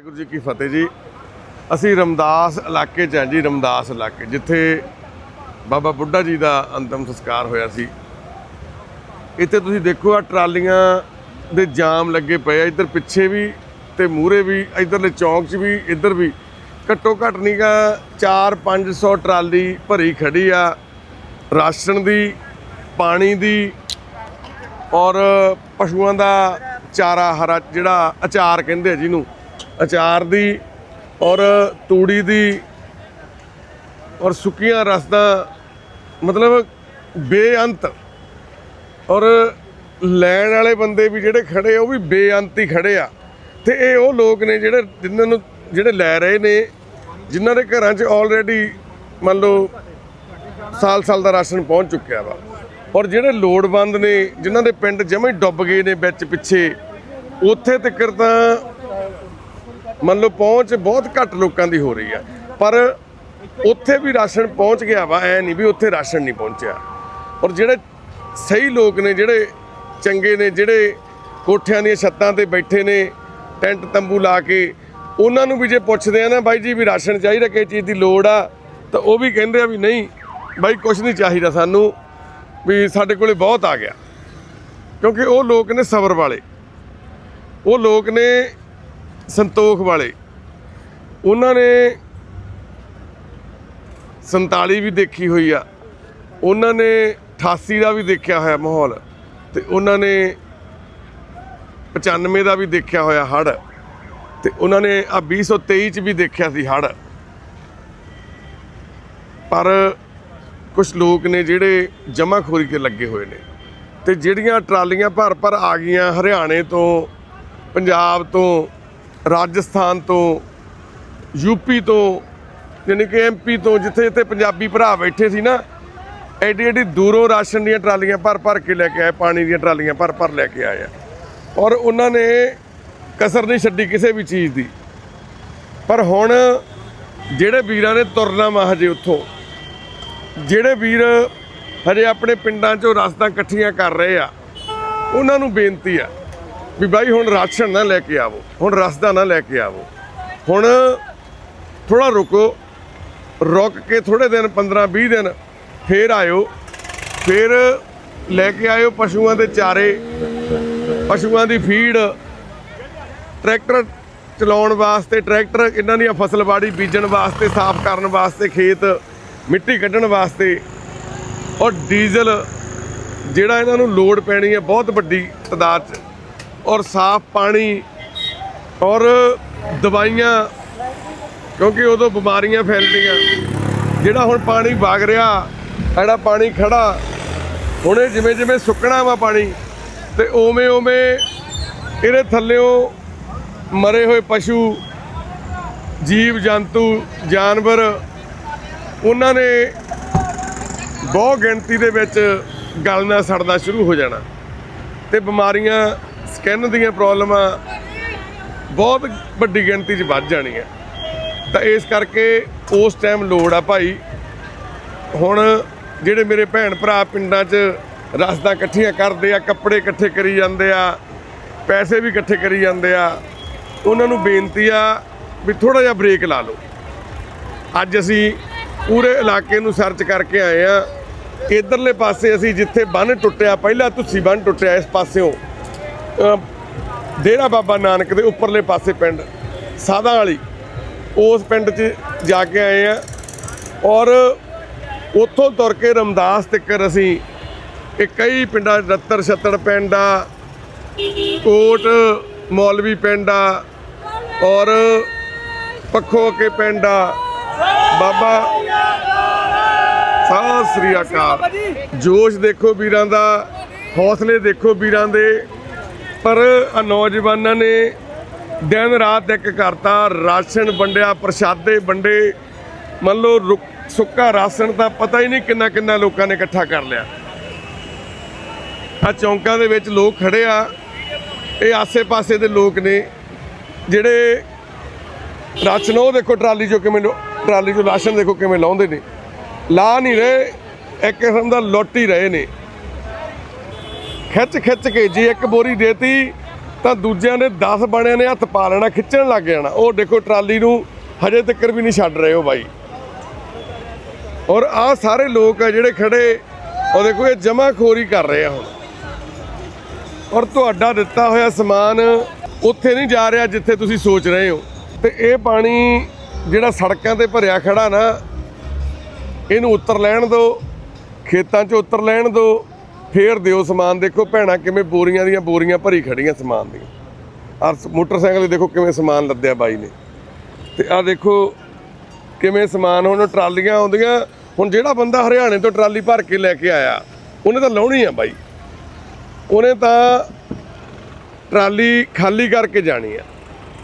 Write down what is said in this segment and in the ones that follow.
ਵਾਹਿਗੁਰੂ ਜੀ ਕੀ ਫਤਿਹ ਜੀ। ਅਸੀਂ ਰਮਦਾਸ ਇਲਾਕੇ 'ਚ ਹਾਂ ਜੀ, ਰਮਦਾਸ ਇਲਾਕੇ, ਜਿੱਥੇ ਬਾਬਾ ਬੁੱਢਾ ਜੀ ਦਾ ਅੰਤਮ ਸੰਸਕਾਰ ਹੋਇਆ ਸੀ। ਇੱਥੇ ਤੁਸੀਂ ਦੇਖੋ ਆ ਟਰਾਲੀਆਂ ਦੇ ਜਾਮ ਲੱਗੇ ਪਏ ਆ, ਇੱਧਰ ਪਿੱਛੇ ਵੀ ਤੇ ਮੂਹਰੇ ਵੀ, ਇੱਧਰਲੇ ਚੌਂਕ 'ਚ ਵੀ, ਇੱਧਰ ਵੀ। ਘੱਟੋ ਘੱਟ ਨਹੀਂ ਗਾ 4-500 ਟਰਾਲੀ ਭਰੀ ਖੜੀ ਆ, ਰਾਸ਼ਨ ਦੀ, ਪਾਣੀ ਦੀ ਔਰ ਪਸ਼ੂਆਂ ਦਾ ਚਾਰਾ ਹਰਾ ਜਿਹੜਾ ਅਚਾਰ ਕਹਿੰਦੇ ਆ ਜਿਹਨੂੰ। ਅਚਾਰ ਦੀ ਔਰ ਤੂੜੀ ਦੀ ਔਰ ਸੁੱਕੀਆਂ ਰਸਦਾਂ ਮਤਲਬ ਬੇਅੰਤ ਔਰ ਲੈਣ ਵਾਲੇ ਬੰਦੇ ਵੀ ਜਿਹੜੇ ਖੜੇ ਆ, ਉਹ ਵੀ ਬੇਅੰਤ ਹੀ ਖੜੇ ਆ। ਤੇ ਇਹ ਉਹ ਲੋਕ ਨੇ ਜਿਹੜੇ ਜਿਨ੍ਹਾਂ ਨੂੰ ਜਿਹੜੇ ਲੈ ਰਹੇ ਨੇ, ਜਿਨ੍ਹਾਂ ਦੇ ਘਰਾਂ 'ਚ ਆਲਰੇਡੀ ਮੰਨ ਲਓ ਸਾਲ ਸਾਲ ਦਾ ਰਾਸ਼ਨ ਪਹੁੰਚ ਚੁੱਕਿਆ ਵਾ। ਔਰ ਜਿਹੜੇ ਲੋੜਵੰਦ ਨੇ, ਜਿਨ੍ਹਾਂ ਦੇ ਪਿੰਡ ਜਮਾਂ ਹੀ ਡੁੱਬ ਗਏ ਨੇ ਵਿੱਚ ਪਿੱਛੇ, ਉੱਥੇ ਤੱਕ ਤਾਂ ਮੰਨ ਲਓ ਪਹੁੰਚ ਬਹੁਤ ਘੱਟ ਲੋਕਾਂ ਦੀ ਹੋ ਰਹੀ ਆ। ਪਰ ਉੱਥੇ ਵੀ ਰਾਸ਼ਨ ਪਹੁੰਚ ਗਿਆ ਵਾ, ਐ ਨਹੀਂ ਵੀ ਉੱਥੇ ਰਾਸ਼ਨ ਨਹੀਂ ਪਹੁੰਚਿਆ। ਔਰ ਜਿਹੜੇ ਸਹੀ ਲੋਕ ਨੇ, ਜਿਹੜੇ ਚੰਗੇ ਨੇ, ਜਿਹੜੇ ਕੋਠਿਆਂ ਦੀਆਂ ਛੱਤਾਂ ਤੇ ਬੈਠੇ ਨੇ, ਟੈਂਟ ਤੰਬੂ ਲਾ ਕੇ, ਉਹਨਾਂ ਨੂੰ ਵੀ ਜੇ ਪੁੱਛਦੇ ਆ ਨਾ, ਬਾਈ ਜੀ ਵੀ ਰਾਸ਼ਨ ਚਾਹੀਦਾ, ਕਿਸ ਚੀਜ਼ ਦੀ ਲੋੜ ਆ, ਤਾਂ ਉਹ ਵੀ ਕਹਿੰਦੇ ਆ ਵੀ ਨਹੀਂ, ਬਾਈ ਕੁਝ ਨਹੀਂ ਚਾਹੀਦਾ ਸਾਨੂੰ, ਵੀ ਸਾਡੇ ਕੋਲੇ ਬਹੁਤ ਆ ਗਿਆ। ਕਿਉਂਕਿ ਉਹ ਲੋਕ ਨੇ ਸਬਰ ਵਾਲੇ। ਉਹ ਲੋਕ ਨੇ ਸੰਤੋਖ ਵਾਲੇ। ਉਹਨਾਂ ਨੇ 47 ਵੀ ਦੇਖੀ ਹੋਈ ਆ। ਉਹਨਾਂ ਨੇ 88 ਦਾ ਵੀ ਦੇਖਿਆ ਹੋਇਆ ਮਾਹੌਲ ਤੇ ਉਹਨਾਂ ਨੇ 95 ਦਾ ਵੀ ਦੇਖਿਆ ਹੋਇਆ ਹੜ ਤੇ ਉਹਨਾਂ ਨੇ ਆ 2023 ਚ ਵੀ ਦੇਖਿਆ ਸੀ ਹੜ ਪਰ ਕੁਝ ਲੋਕ ਨੇ ਜਿਹੜੇ ਜਮਾਖੋਰੀ ਤੇ ਲੱਗੇ ਹੋਏ ਨੇ ਤੇ ਜਿਹੜੀਆਂ ਟਰਾਲੀਆਂ ਭਰ ਭਰ ਆ ਗਈਆਂ ਹਰਿਆਣੇ ਤੋਂ, ਪੰਜਾਬ ਤੋਂ ਰਾਜਸਥਾਨ ਤੋਂ ਯੂਪੀ ਤੋਂ, ਯਾਨੀ ਕਿ ਐਮਪੀ ਤੋਂ ਜਿੱਥੇ ਜਿੱਥੇ ਪੰਜਾਬੀ ਭਰਾ ਬੈਠੇ ਸੀ ਨਾ, ਐਡੀ ਐਡੀ ਦੂਰੋਂ ਰਾਸ਼ਨ ਦੀਆਂ ਟਰਾਲੀਆਂ ਭਰ ਭਰ ਕੇ ਲੈ ਕੇ ਆਏ ਪਾਣੀ ਦੀਆਂ ਟਰਾਲੀਆਂ ਭਰ ਭਰ ਲੈ ਕੇ ਆਏ ਆ ਔਰ ਉਹਨਾਂ ਨੇ ਕਸਰ ਨਹੀਂ ਛੱਡੀ ਕਿਸੇ ਵੀ ਚੀਜ਼ ਦੀ। ਪਰ ਹੁਣ ਜਿਹੜੇ ਵੀਰਾਂ ਨੇ ਤੁਰਨਾ ਵਾ ਹਜੇ ਉੱਥੋਂ, ਜਿਹੜੇ ਵੀਰ ਹਜੇ ਆਪਣੇ ਪਿੰਡਾਂ 'ਚੋਂ ਰਸਤਾਂ ਇਕੱਠੀਆਂ ਕਰ ਰਹੇ ਆ, ਉਹਨਾਂ ਨੂੰ ਬੇਨਤੀ ਆ ਵੀ ਬਾਈ ਹੁਣ ਰਾਸ਼ਨ ਨਾ ਲੈ ਕੇ ਆਵੋ, ਹੁਣ ਰਸਦਾ ਨਾ ਲੈ ਕੇ ਆਵੋ। ਹੁਣ ਥੋੜਾ ਰੁਕੋ, ਰੁਕ ਕੇ ਥੋੜੇ ਦਿਨ 15 20 ਦਿਨ ਫੇਰ ਆਇਓ, ਫੇਰ ਲੈ ਕੇ ਆਇਓ ਪਸ਼ੂਆਂ ਦੇ ਚਾਰੇ, ਪਸ਼ੂਆਂ ਦੀ ਫੀਡ। ਟਰੈਕਟਰ ਚਲਾਉਣ ਵਾਸਤੇ, ਟਰੈਕਟਰ ਇਹਨਾਂ ਦੀਆਂ ਫਸਲ ਬਾੜੀ ਬੀਜਣ ਵਾਸਤੇ, ਸਾਫ਼ ਕਰਨ ਵਾਸਤੇ, ਖੇਤ ਮਿੱਟੀ ਕੱਢਣ ਵਾਸਤੇ। ਔਰ ਡੀਜ਼ਲ ਜਿਹੜਾ ਇਹਨਾਂ ਨੂੰ ਲੋਡ ਪੈਣੀ ਹੈ, ਬਹੁਤ ਵੱਡੀ ਤਦਾਦ 'ਚ। ਔਰ ਸਾਫ਼ ਪਾਣੀ ਔਰ ਦਵਾਈਆਂ, ਕਿਉਂਕਿ ਉਦੋਂ ਬਿਮਾਰੀਆਂ ਫੈਲਦੀਆਂ। ਜਿਹੜਾ ਹੁਣ ਪਾਣੀ ਵਗ ਰਿਹਾ ਜਿਹੜਾ ਪਾਣੀ ਖੜਾ, ਹੁਣੇ ਜਿਵੇਂ ਜਿਵੇਂ ਸੁੱਕਣਾ ਵਾ ਪਾਣੀ, ਤੇ ਓਵੇਂ ਓਵੇਂ ਇਹਦੇ ਥੱਲਿਓਂ ਮਰੇ ਹੋਏ ਪਸ਼ੂ, ਜੀਵ, ਜੰਤੂ, ਜਾਨਵਰ, ਉਹਨਾਂ ਨੇ ਬਹੁਤ ਗਿਣਤੀ ਦੇ ਵਿੱਚ ਗਲਣਾ ਸੜਨਾ ਸ਼ੁਰੂ ਹੋ ਜਾਣਾ। ਤੇ ਬਿਮਾਰੀਆਂ ਸਕਿਨ ਦੀਆਂ ਪ੍ਰੋਬਲਮਾਂ ਬਹੁਤ ਵੱਡੀ ਗਿਣਤੀ 'ਚ ਵੱਧ ਜਾਣੀਆਂ। ਤਾਂ ਇਸ ਕਰਕੇ ਉਸ ਟਾਈਮ ਲੋੜ ਆ ਭਾਈ। ਹੁਣ ਜਿਹੜੇ ਮੇਰੇ ਭੈਣ ਭਰਾ ਪਿੰਡਾਂ 'ਚ ਰਸਦਾਂ ਇਕੱਠੀਆਂ ਕਰਦੇ ਆ, ਕੱਪੜੇ ਇਕੱਠੇ ਕਰੀ ਜਾਂਦੇ ਆ, ਪੈਸੇ ਵੀ ਇਕੱਠੇ ਕਰੀ ਜਾਂਦੇ ਆ, ਉਹਨਾਂ ਨੂੰ ਬੇਨਤੀ ਆ ਵੀ ਥੋੜਾ ਜਿਹਾ ਬ੍ਰੇਕ ਲਾ ਲਓ। ਅੱਜ ਅਸੀਂ ਪੂਰੇ ਇਲਾਕੇ ਨੂੰ ਸਰਚ ਕਰਕੇ ਆਏ ਆ। ਇਧਰਲੇ ਪਾਸੇ ਅਸੀਂ ਜਿੱਥੇ ਬੰਨ ਟੁੱਟਿਆ, ਪਹਿਲਾਂ ਤੁਸੀਂ ਬੰਨ ਟੁੱਟਿਆ ਇਸ ਪਾਸਿਓਂ। ਡੇਰਾ ਬਾਬਾ ਨਾਨਕ ਦੇ ਉੱਪਰਲੇ ਪਾਸੇ ਪਿੰਡ ਸਾਦਾ ਵਾਲੀ, ਉਸ ਪਿੰਡ 'ਚ ਜਾ ਕੇ ਆਏ ਆ। ਔਰ ਉੱਥੋਂ ਤੁਰ ਕੇ ਰਮਦਾਸ ਤੱਕ ਅਸੀਂ ਇਹ ਕਈ ਪਿੰਡਾਂ ਰੱਤਰ ਛੱਤੜ ਪਿੰਡ ਆ, ਕੋਟ ਮੌਲਵੀ ਪਿੰਡ ਆ, ਔਰ ਪੱਖੋ ਕੇ ਪਿੰਡ ਆ। ਬਾਬਾ ਸਤਿ ਸ੍ਰੀ ਅਕਾਲ। ਜੋਸ਼ ਦੇਖੋ ਵੀਰਾਂ ਦਾ, ਹੌਸਲੇ ਦੇਖੋ ਵੀਰਾਂ ਦੇ। ਪਰ ਆ ਨੌਜਵਾਨਾਂ ਨੇ ਦਿਨ ਰਾਤ ਇੱਕ ਕਰਤਾ ਰਾਸ਼ਨ ਵੰਡਿਆ, ਪ੍ਰਸ਼ਾਦੇ ਵੰਡੇ। ਮੰਨ ਲਓ ਰੁਕ- ਸੁੱਕਾ ਰਾਸ਼ਨ ਤਾਂ ਪਤਾ ਹੀ ਨਹੀਂ ਕਿੰਨਾ ਕਿੰਨਾ ਲੋਕਾਂ ਨੇ ਇਕੱਠਾ ਕਰ ਲਿਆ। ਆ ਚੌਂਕਾਂ ਦੇ ਵਿੱਚ ਲੋਕ ਖੜੇ ਆ, ਇਹ ਆਸੇ-ਪਾਸੇ ਦੇ ਲੋਕ ਨੇ, ਜਿਹੜੇ ਰਾਸ਼ਨ ਉਹ ਦੇਖੋ ਟਰਾਲੀ ਚੋਂ ਕਿਵੇਂ ਟਰਾਲੀ ਚੋਂ ਰਾਸ਼ਨ ਦੇਖੋ ਕਿਵੇਂ ਲਾਉਂਦੇ ਨੇ। ਲਾ ਨਹੀਂ ਰਹੇ, ਇੱਕ ਕਿਸਮ ਦਾ ਲੁੱਟ ਹੀ ਰਹੇ ਨੇ। ਖਿੱਚ ਖਿੱਚ ਕੇ ਜੇ ਇੱਕ ਬੋਰੀ ਦੇਤੀ, ਤਾਂ ਦੂਜਿਆਂ ਨੇ 10 ਬਾਣਿਆਂ ਨੇ ਹੱਥ ਪਾ ਲੈਣਾ, ਖਿੱਚਣ ਲੱਗ ਜਾਣਾ। ਉਹ ਦੇਖੋ ਟਰਾਲੀ ਨੂੰ ਹਜੇ ਤੱਕ ਵੀ ਨਹੀਂ ਛੱਡ ਰਹੇ ਹੋ ਬਾਈ। ਔਰ ਆਹ ਸਾਰੇ ਲੋਕ ਆ ਜਿਹੜੇ ਖੜੇ, ਉਹ ਦੇਖੋ ਇਹ ਜਮਾਖੋਰੀ ਕਰ ਰਹੇ ਆ ਹੁਣ। ਔਰ ਤੁਹਾਡਾ ਦਿੱਤਾ ਹੋਇਆ ਸਮਾਨ ਉੱਥੇ ਨਹੀਂ ਜਾ ਰਿਹਾ ਜਿੱਥੇ ਤੁਸੀਂ ਸੋਚ ਰਹੇ ਹੋ। ਤੇ ਇਹ ਪਾਣੀ ਜਿਹੜਾ ਸੜਕਾਂ ਤੇ ਭਰਿਆ ਖੜਾ ਨਾ, ਇਹਨੂੰ ਉੱਤਰ ਲੈਣ ਦਿਓ, ਖੇਤਾਂ 'ਚ ਉੱਤਰ ਲੈਣ ਦਿਓ ਫੇਰ ਦਿਓ ਸਮਾਨ। ਦੇਖੋ ਭੈਣਾਂ, ਕਿਵੇਂ ਬੋਰੀਆਂ ਦੀਆਂ ਬੋਰੀਆਂ ਭਰੀ ਖੜੀਆਂ ਸਮਾਨ ਦੀਆਂ। ਔਰ ਮੋਟਰਸਾਈਕਲ ਦੇਖੋ ਕਿਵੇਂ ਸਮਾਨ ਲੱਦਿਆ ਬਾਈ ਨੇ। ਤੇ ਆਹ ਦੇਖੋ ਕਿਵੇਂ ਸਮਾਨ ਹੁਣ ਟਰਾਲੀਆਂ ਆਉਂਦੀਆਂ। ਹੁਣ ਜਿਹੜਾ ਬੰਦਾ ਹਰਿਆਣੇ ਤੋਂ ਟਰਾਲੀ ਭਰ ਕੇ ਲੈ ਕੇ ਆਇਆ, ਉਹਨੇ ਤਾਂ ਲਾਉਣੀ ਆ ਬਾਈ। ਉਹਨੇ ਤਾਂ ਟਰਾਲੀ ਖਾਲੀ ਕਰਕੇ ਜਾਣੀ ਆ।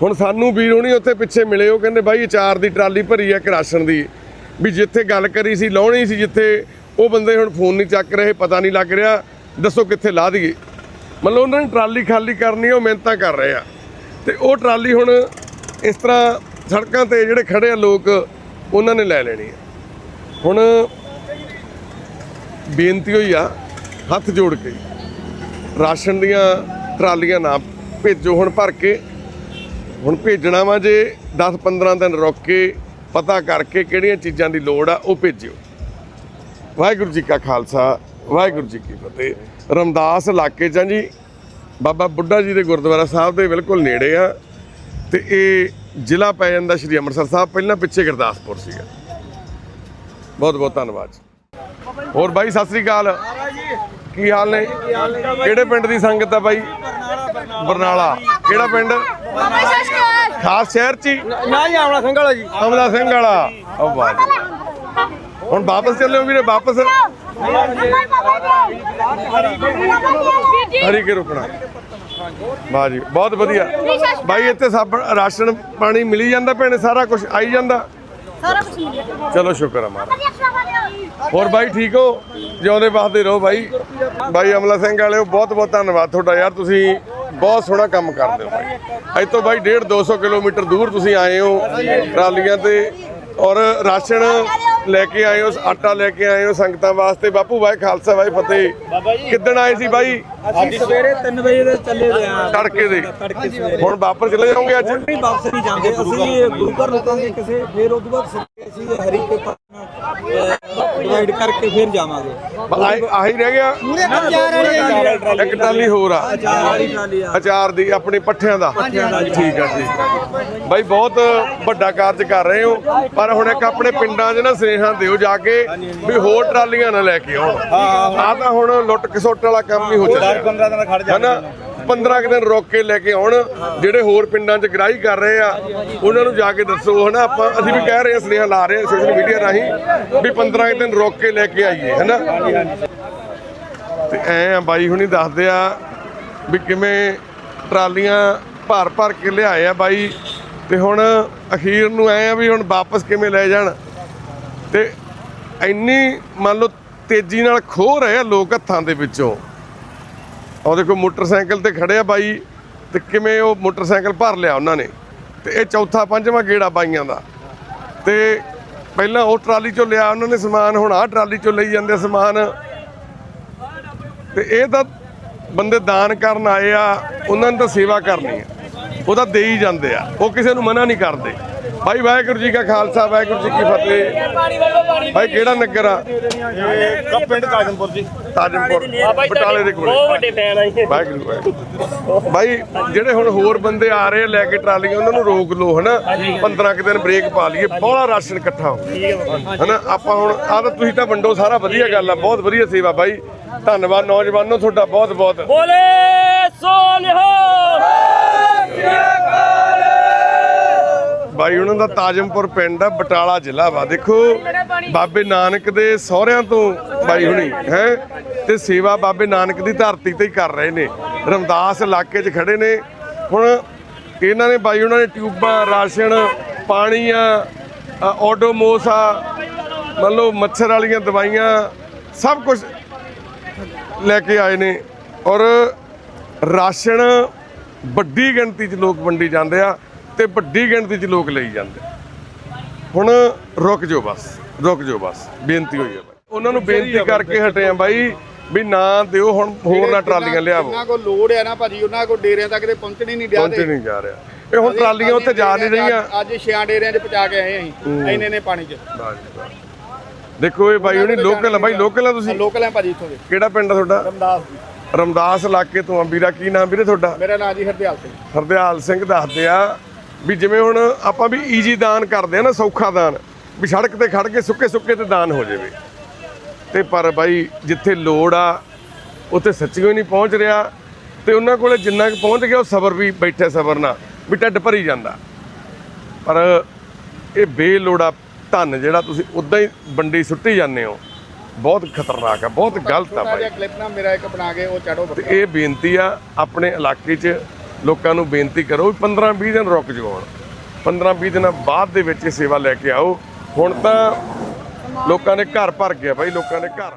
ਹੁਣ ਸਾਨੂੰ ਵੀਰ ਹੋਣੀ ਉੱਥੇ ਪਿੱਛੇ ਮਿਲੇ, ਉਹ ਕਹਿੰਦੇ ਬਾਈ ਅਚਾਰ ਦੀ ਟਰਾਲੀ ਭਰੀ ਆ ਕਿ ਰਾਸ਼ਨ ਦੀ। ਵੀ ਜਿੱਥੇ ਗੱਲ ਕਰੀ ਸੀ, ਲਾਉਣੀ ਸੀ ਜਿੱਥੇ ਉਹ ਬੰਦੇ ਹੁਣ ਫੋਨ ਨਹੀਂ ਚੱਕ ਰਹੇ, ਪਤਾ ਨਹੀਂ ਲੱਗ ਰਿਹਾ, ਦੱਸੋ ਕਿੱਥੇ ਲਾ ਦਈਏ। ਮਤਲਬ ਉਹਨਾਂ ਨੇ ਟਰਾਲੀ ਖਾਲੀ ਕਰਨੀ, ਉਹ ਮਿਹਨਤਾਂ ਕਰ ਰਹੇ ਆ। ਤੇ ਉਹ ਟਰਾਲੀ ਹੁਣ ਇਸ ਤਰ੍ਹਾਂ ਸੜਕਾਂ ਤੇ ਜਿਹੜੇ ਖੜੇ ਆ ਲੋਕ, ਉਹਨਾਂ ਨੇ ਲੈ ਲੈਣੀ ਆ। ਹੁਣ ਬੇਨਤੀ ਹੋਈ ਆ, ਹੱਥ ਜੋੜ ਕੇ ਰਾਸ਼ਨ ਦੀਆਂ ਟਰਾਲੀਆਂ ਨਾ ਭੇਜੋ ਹੁਣ ਭਰ ਕੇ। ਹੁਣ ਭੇਜਣਾ ਵਾ ਜੇ 10-15 ਦਿਨ ਰੁਕ ਕੇ ਪਤਾ ਕਰਕੇ ਕਿਹੜੀਆਂ ਚੀਜ਼ਾਂ ਦੀ ਲੋੜ ਆ, ਉਹ ਭੇਜਿਓ। ਵਾਹਿਗੁਰੂ ਜੀ ਕਾ ਖਾਲਸਾ ਵਾਹਿਗੁਰੂ ਜੀ ਕੀ ਫਤਿਹ। ਰਮਦਾਸ ਇਲਾਕੇ 'ਚ ਆ ਜੀ ਬਾਬਾ ਬੁੱਢਾ ਜੀ ਦੇ ਗੁਰਦੁਆਰਾ ਸਾਹਿਬ ਦੇ ਬਿਲਕੁਲ ਨੇੜੇ ਆ ਤੇ ਇਹ ਜ਼ਿਲ੍ਹਾ ਪੈ ਜਾਂਦਾ ਸ਼੍ਰੀ ਅੰਮ੍ਰਿਤਸਰ ਸਾਹਿਬ ਪਹਿਲਾਂ ਪਿੱਛੇ ਗੁਰਦਾਸਪੁਰ ਸੀਗਾ। ਬਹੁਤ ਬਹੁਤ ਧੰਨਵਾਦ ਜੀ। ਹੋਰ ਬਾਈ ਸਤਿ ਸ੍ਰੀ ਅਕਾਲ। ਕੀ ਹਾਲ ਨੇ? ਕਿਹੜੇ ਪਿੰਡ ਦੀ ਸੰਗਤ ਆ ਬਾਈ? ਬਰਨਾਲਾ। ਕਿਹੜਾ ਪਿੰਡ? ਖਾਸ ਸ਼ਹਿਰ ਚ ਹੀ? ਨਾ ਜੀ ਆਵਣਾ ਸਿੰਘ ਵਾਲਾ ਜੀ। ਅਮਲਾ ਸਿੰਘ ਵਾਲਾ। ਉਹ ਵਾਹ ਜੀ ਹੁਣ ਵਾਪਸ ਚੱਲਿਓ ਵੀਰੇ ਵਾਪਸ। ਵੀਰ ਜੀ ਹਰੀ ਕੇ ਰੁਕਣਾ। ਵਾਹ ਜੀ ਬਹੁਤ ਵਧੀਆ। ਬਾਈ ਇੱਥੇ ਸਭ ਰਾਸ਼ਨ ਪਾਣੀ ਮਿਲੀ ਜਾਂਦਾ ਭੈਣੇ ਸਾਰਾ ਕੁਝ ਆਈ ਜਾਂਦਾ। ਸਾਰਾ ਕੁਝ ਮਿਲ ਗਿਆ ਚਲੋ ਸ਼ੁਕਰ ਆ ਮਹਾਰਾਜ। ਹੋਰ ਬਾਈ ਠੀਕ ਹੋ? ਜਿਉਂਦੇ ਵਸਦੇ ਰਹੋ ਬਾਈ। ਬਾਈ ਅਮਲਾ ਸਿੰਘ ਵਾਲਿਓ ਬਹੁਤ ਬਹੁਤ ਧੰਨਵਾਦ ਤੁਹਾਡਾ ਯਾਰ। ਤੁਸੀਂ ਬਹੁਤ ਸੋਹਣਾ ਕੰਮ ਕਰਦੇ ਹੋ ਬਾਈ। ਅੱਜ ਤੋਂ ਬਾਈ 1.5 200 ਕਿਲੋਮੀਟਰ ਦੂਰ ਤੁਸੀਂ ਆਏ ਹੋ ਟਰਾਲੀਆਂ ਤੇ। ਔਰ ਰਾਸ਼ਨ ਲੈ ਕੇ ਆਏ ਹੋ ਆਟਾ ਲੈ ਕੇ ਆਏ ਹੋ ਸੰਗਤਾਂ ਵਾਸਤੇ। ਬਾਪੂ ਬਾਈ ਖਾਲਸਾ ਬਾਈ ਫਤਿਹ। ਕਿੱਦਣ ਆਏ ਸੀ ਬਾਈ? ਅਸੀਂ ਸਵੇਰੇ 3 ਵਜੇ ਦੇ ਚੱਲੇ ਦੇ ਆ ਤੜਕੇ ਦੇ। ਹੁਣ ਵਾਪਸ ਚਲੇ ਜਾਓਗੇ ਅੱਜ? ਨਹੀਂ ਵਾਪਸ ਨਹੀਂ ਜਾਂਦੇ। ਅਸੀਂ ਗੁਰੂ ਘਰ ਰੁਕਾਂਗੇ ਕਿਸੇ। ਫਿਰ ਉਸ ਤੋਂ ਬਾਅਦ ਅਸੀਂ ਹਰੀ ਕੇ ਡਿਵਾਈਡ ਕਰਕੇ ਫਿਰ ਜਾਵਾਂਗੇ। ਆਹੀ ਆਹੀ ਰਹਿ ਗਿਆ। ਇੱਕ ਟਰਾਲੀ ਹੋਰ ਆ। ਚਾਰ ਵਾਲੀ ਟਰਾਲੀ ਆ। ਅਚਾਰ ਦੀ ਆਪਣੇ ਪੱਠਿਆਂ ਦਾ। ਠੀਕ ਆ ਠੀਕ ਆ ਬਾਈ ਬਹੁਤ ਵੱਡਾ ਕਾਰਜ ਕਰ ਰਹੇ ਹੋ। ਪਰ ਹੁਣ ਇੱਕ ਆਪਣੇ ਪਿੰਡਾਂ 'ਚ ਨਾ ਸਨੇਹਾਂ ਦਿਓ ਜਾ ਕੇ ਵੀ ਹੋਰ ਟਰਾਲੀਆਂ ਨਾ ਲੈ ਕੇ ਆਉਣ। ਆ ਤਾਂ ਹੁਣ ਲੁੱਟ ਖਸੁੱਟ ਵਾਲਾ ਕੰਮ ਹੀ ਹੋ ਚੱਲਿਆ। 15 ਦਿਨ ਖੜ ਹਨਾ? 15 ਕੁ ਦਿਨ ਰੋਕ ਕੇ ਲੈ ਕੇ ਆਉਣ, ਜਿਹੜੇ ਹੋਰ ਪਿੰਡਾਂ 'ਚ ਗ੍ਰਾਹੀ ਕਰ ਰਹੇ ਆ, ਉਹਨਾਂ ਨੂੰ ਜਾ ਕੇ ਦੱਸੋ, ਹਨਾ? ਆਪਾਂ, ਅਸੀਂ ਵੀ ਕਹਿ ਰਹੇ ਹਾਂ, ਸੁਨੇਹਾ ਲਾ ਰਹੇ ਹਾਂ ਸੋਸ਼ਲ ਮੀਡੀਆ ਰਾਹੀਂ ਵੀ 15 ਕੁ ਦਿਨ ਰੋਕ ਕੇ ਲੈ ਕੇ ਆਈਏ, ਹਨਾ? ਤੇ ਐ ਆ ਬਾਈ ਹੁਣੀ ਦੱਸਦੇ ਆ ਵੀ ਕਿਵੇਂ ਟਰਾਲੀਆਂ ਭਰ ਭਰ ਕੇ ਲਿਆਏ ਆ ਬਾਈ। ਤੇ ਹੁਣ ਅਖੀਰ ਨੂੰ ਐ ਆ ਵੀ ਹੁਣ ਵਾਪਸ ਕਿਵੇਂ ਲੈ ਜਾਣ। ਤੇ ਇੰਨੀ ਮੰਨ ਲਓ ਤੇਜ਼ੀ ਨਾਲ ਖੋ ਰਹੇ ਆ ਲੋਕ ਹੱਥਾਂ ਦੇ ਵਿੱਚੋਂ। ਉਹ ਦੇਖੋ, ਮੋਟਰਸਾਈਕਲ ਤੇ ਖੜਿਆ ਬਾਈ ਤੇ ਕਿਵੇਂ ਉਹ ਮੋਟਰਸਾਈਕਲ ਭਰ ਲਿਆ ਉਹਨਾਂ ਨੇ। ਤੇ ਇਹ ਚੌਥਾ, ਪੰਜਵਾਂ ਗੇੜਾ ਬਾਈਆਂ ਦਾ। ਤੇ ਪਹਿਲਾਂ ਉਹ ਟਰਾਲੀ ਚੋਂ ਲਿਆ ਉਹਨਾਂ ਨੇ ਸਮਾਨ, ਹੁਣ ਆਹ ਟਰਾਲੀ ਚੋਂ ਲਈ ਜਾਂਦੇ ਸਮਾਨ। ਤੇ ਇਹ ਤਾਂ ਬੰਦੇ ਦਾਨ ਕਰਨ ਆਏ ਆ, ਉਹਨਾਂ ਨੇ ਤਾਂ ਸੇਵਾ ਕਰਨੀ ਆ। ਉਹ ਤਾਂ ਦੇ ਜਾਂਦੇ ਆ। ਉਹ ਕਿਸੇ ਨੂੰ ਮਨਾ ਨਹੀਂ ਕਰਦੇ। ਭਾਈ ਵਾਹਿਗੁਰੂ ਜੀ ਕਾ ਖਾਲਸਾ ਵਾਹਿਗੁਰੂ ਜੀ ਕੀ ਫਤਿਹ। ਭਾਈ ਕਿਹੜਾ ਨਗਰ ਆ? ਪਿੰਡ ਕਾਜਮਪੁਰ ਜੀ। ਤਾਜਮਪੁਰ ਬਟਾਲੇ ਦੇ ਕੋਲ। ਬਹੁਤ ਵੱਡੇ ਫੈਨ ਆ ਜੀ। ਵਾਹਿਗੁਰੂ ਭਾਈ ਜਿਹੜੇ ਹੁਣ ਹੋਰ ਬੰਦੇ ਆ ਰਹੇ ਲੈ ਕੇ ਟਰਾਲੀਆਂ ਉਹਨਾਂ ਨੂੰ ਰੋਕ ਲਓ ਹਨਾ? 15 ਕੁ ਦਿਨ ਬ੍ਰੇਕ ਪਾ ਲਈਏ ਬੜਾ ਰਾਸ਼ਨ ਇਕੱਠਾ ਹੋ ਹਨਾ? ਆਪਾਂ ਹੁਣ ਆ ਤਾਂ ਤੁਸੀਂ ਤਾਂ ਵੰਡੋ ਸਾਰਾ ਵਧੀਆ ਗੱਲ ਆ ਬਹੁਤ ਵਧੀਆ ਸੇਵਾ ਬਾਈ ਧੰਨਵਾਦ ਨੌਜਵਾਨੋ ਤੁਹਾਡਾ ਬਹੁਤ ਬਹੁਤ ਬੋਲੇ ਸੋਨਿਹੋ ਬਾਈ ਉਹਨਾਂ ਦਾ ਤਾਜਮਪੁਰ ਪਿੰਡ ਆ ਬਟਾਲਾ ਜ਼ਿਲ੍ਹਾ ਵਾ। ਦੇਖੋ ਬਾਬੇ ਨਾਨਕ ਦੇ ਸਹੁਰਿਆਂ ਤੋਂ ਬਾਈ ਹੁਣੀ ਹੈ? ਤੇ ਸੇਵਾ ਬਾਬੇ ਨਾਨਕ ਦੀ ਧਰਤੀ ਤੇ ਹੀ ਕਰ ਰਹੇ ਨੇ। ਰਮਦਾਸ ਇਲਾਕੇ 'ਚ ਖੜੇ ਨੇ। ਹੁਣ ਇਹਨਾਂ ਨੇ ਬਾਈ ਉਹਨਾਂ ਨੇ ਟਿਊਬਾਂ ਰਾਸ਼ਨ ਪਾਣੀ ਆ ਅ, ਓਡੋਮੋਸ ਆ ਮੰਨ ਲਓ ਮੱਛਰ ਵਾਲੀਆਂ ਦਵਾਈਆਂ ਸਭ ਕੁਝ ਲੈ ਕੇ ਆਏ ਨੇ। ਔਰ ਰਾਸ਼ਨ ਵੱਡੀ ਗਿਣਤੀ 'ਚ ਲੋਕ ਵੰਡੀ ਜਾਂਦੇ ਆ। ਤੇ ਵੱਡੀ ਗਿਣਤੀ 'ਚ ਲੋਕ ਲਈ ਜਾਂਦੇ। ਹੁਣ ਰੁਕ ਜਾਓ ਬਸ ਰੁਕ ਜਾਓ ਬਸ ਬੇਨਤੀ ਹੋਈ ਹੈ ਬਾਈ। ਉਹਨਾਂ ਨੂੰ ਬੇਨਤੀ ਕਰਕੇ ਹਟੇ ਆ ਬਾਈ ਵੀ ਨਾ ਦਿਓ ਹੁਣ ਹੋਰ ਨਾ ਟਰਾਲੀਆਂ ਲਿਆਵੋ। ਉਹਨਾਂ ਕੋਲ ਲੋੜ ਹੈ ਨਾ ਭਾਜੀ ਉਹਨਾਂ ਕੋਲ ਡੇਰਿਆਂ ਤੱਕ ਤੇ ਪਹੁੰਚਣ ਹੀ ਨਹੀਂ ਡਿਆ ਪਹੁੰਚੇ ਨਹੀਂ ਜਾ ਰਿਹਾ। ਇਹ ਹੁਣ ਟਰਾਲੀਆਂ ਉੱਥੇ ਜਾ ਨਹੀਂ ਰਹੀਆਂ। ਅੱਜ ਛਿਆਂ ਡੇਰਿਆਂ 'ਚ ਪਹੁੰਚਾ ਕੇ ਆਏ ਅਸੀਂ ਇੰਨੇ ਨੇ ਪਾਣੀ 'ਚ। ਦੇਖੋ ਇਹ ਬਾਈ ਹੁਣੀ ਲੋਕਲ ਆ। ਬਾਈ ਲੋਕਲ ਆ ਤੁਸੀਂ? ਲੋਕਲ ਹੈ ਭਾਜੀ ਇੱਥੋਂ ਦੇ। ਕਿਹੜਾ ਪਿੰਡ ਆ ਤੁਹਾਡਾ? ਰਮਦਾਸ ਰਮਦਾਸ ਇਲਾਕੇ ਤੋਂ ਆ ਵੀਰਾ ਕੀ ਨਾਮ ਵੀਰੇ ਤੁਹਾਡਾ? ਮੇਰਾ ਨਾਂ ਜੀ ਹਰਦਿਆਲ ਸਿੰਘ। ਹਰਦਿਆਲ ਸਿੰਘ ਦੱਸਦੇ ਆ। ਵੀ ਜਿਵੇਂ ਹੁਣ ਆਪਾਂ ਵੀ ਈਜੀ ਦਾਨ ਕਰਦੇ ਆ ਨਾ ਸੌਖਾ ਦਾਨ ਵੀ ਸੜਕ ਤੇ ਖੜ ਕੇ ਸੁੱਕੇ ਸੁੱਕੇ ਤੇ ਦਾਨ ਹੋ ਜਾਵੇ। ਤੇ ਪਰ ਬਾਈ ਜਿੱਥੇ ਲੋੜ ਆ ਉੱਥੇ ਸੱਚੀਓ ਹੀ ਨਹੀਂ ਪਹੁੰਚ ਰਿਹਾ। ਤੇ ਉਹਨਾਂ ਕੋਲੇ ਜਿੰਨਾ ਕੁ ਪਹੁੰਚ ਗਿਆ ਉਹ ਸਬਰ ਵੀ ਬੈਠੇ ਸਬਰ ਨਾਲ ਵੀ ਢੱਡ ਭਰੀ ਜਾਂਦਾ। ਪਰ ਇਹ ਬੇਲੋੜਾ ਧਨ ਜਿਹੜਾ ਤੁਸੀਂ ਉਦਾਂ ਹੀ ਬੰਡੀ ਸੁੱਟੀ ਜਾਂਦੇ ਹੋ ਬਹੁਤ ਖਤਰਨਾਕ ਆ ਬਹੁਤ ਗਲਤ ਆ ਛੋਟਾ ਬਾਈ। ਜਿਹਾ ਕਲਿੱਪ ਨਾ ਮੇਰਾ ਇੱਕ ਬਣਾ ਕੇ ਉਹ ਚੜੋ ਤੇ ਇਹ ਬੇਨਤੀ ਆ ਆਪਣੇ ਇਲਾਕੇ 'ਚ ਲੋਕਾਂ ਨੂੰ ਬੇਨਤੀ ਕਰੋ ਵੀ 15-20 ਦਿਨ ਰੁਕ ਜਾਓ ਹੁਣ। 15-20 ਦਿਨਾਂ ਬਾਅਦ ਦੇ ਵਿੱਚ ਇਹ ਸੇਵਾ ਲੈ ਕੇ ਆਓ। ਹੁਣ ਤਾਂ ਲੋਕਾਂ ਨੇ ਘਰ ਭਰ ਗਿਆ ਭਾਈ ਲੋਕਾਂ ਨੇ ਘਰ।